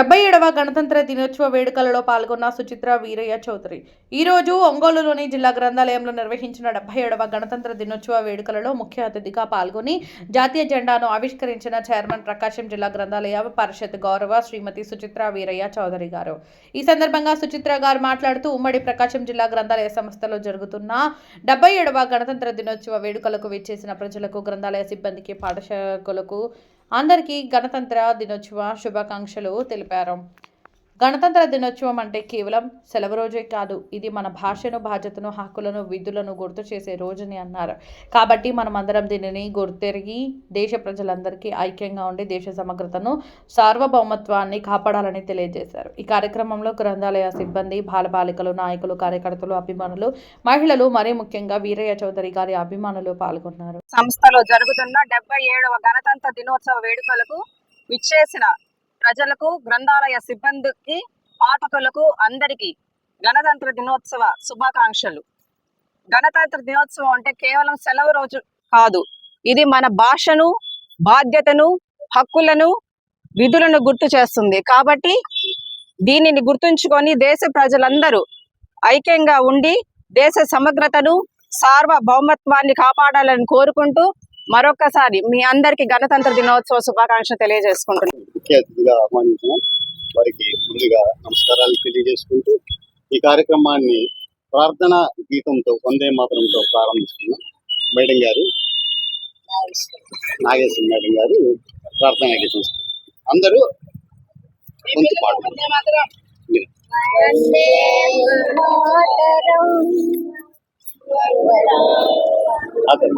డెబ్బై ఏడవ గణతంత్ర దినోత్సవ వేడుకలలో పాల్గొన్న సుచిత్ర వీరయ్య చౌదరి. ఈ రోజు ఒంగోలులోని జిల్లా గ్రంథాలయంలో నిర్వహించిన డెబ్బై ఏడవ గణతంత్ర దినోత్సవ వేడుకలలో ముఖ్య అతిథిగా పాల్గొని జాతీయ జెండాను ఆవిష్కరించిన చైర్మన్ ప్రకాశం జిల్లా గ్రంథాలయ పరిషత్ గౌరవ శ్రీమతి సుచిత్ర వీరయ్య చౌదరి గారు. ఈ సందర్భంగా సుచిత్ర గారు మాట్లాడుతూ ఉమ్మడి ప్రకాశం జిల్లా గ్రంథాలయ సంస్థలో జరుగుతున్న డెబ్బై ఏడవ గణతంత్ర దినోత్సవ వేడుకలకు విచ్చేసిన ప్రజలకు గ్రంథాలయ సిబ్బందికి పాఠశాలకులకు అందరికీ గణతంత్ర దినోత్సవ శుభాకాంక్షలు తెలిపారు. గణతంత్ర దినోత్సవం అంటే కేవలం సెలవు రోజే కాదు ఇది మన భాషను బాధ్యతను హక్కులను విధులను గుర్తు చేసే రోజని అన్నారు. కాబట్టి మనం అందరం దీనిని గుర్తెరిగి దేశ ప్రజలందరికీ ఐక్యంగా ఉండి దేశ సమగ్రతను సార్వభౌమత్వాన్ని కాపాడాలని తెలియజేశారు. ఈ కార్యక్రమంలో గ్రంథాలయ సిబ్బంది బాలబాలికలు నాయకులు కార్యకర్తలు అభిమానులు మహిళలు మరీ ముఖ్యంగా వీరయ్య చౌదరి గారి అభిమానులు పాల్గొన్నారు. సంస్థలో జరుగుతున్న డెబ్బై ఏడవ గణతంత్ర దినోత్సవ వేడుకలకు విచ్చేసిన ప్రజలకు గ్రంథాలయ సిబ్బందికి పాఠకులకు అందరికీ గణతంత్ర దినోత్సవ శుభాకాంక్షలు. గణతంత్ర దినోత్సవం అంటే కేవలం సెలవు రోజు కాదు. ఇది మన భాషను బాధ్యతను హక్కులను విధులను గుర్తు చేస్తుంది. కాబట్టి దీనిని గుర్తుంచుకొని దేశ ప్రజలందరూ ఐక్యంగా ఉండి దేశ సమగ్రతను సార్వభౌమత్వాన్ని కాపాడాలని కోరుకుంటూ మరొకసారి మీ అందరికీ గణతంత్ర దినోత్సవ శుభాకాంక్షలు తెలియజేసుకుంటున్నాను. ముఖ్య అతిథిగా ఆహ్వానించిన వారికి ముందుగా నమస్కారాలు తెలియజేసుకుంటూ ఈ కార్యక్రమాన్ని ప్రార్థన గీతంతో వందే మాత్రంతో ప్రారంభిస్తున్నాం. మేడం గారు నాగేశ్వర మేడం గారు ప్రార్థన గీతం అందరూ కొంచెం పాడు అదే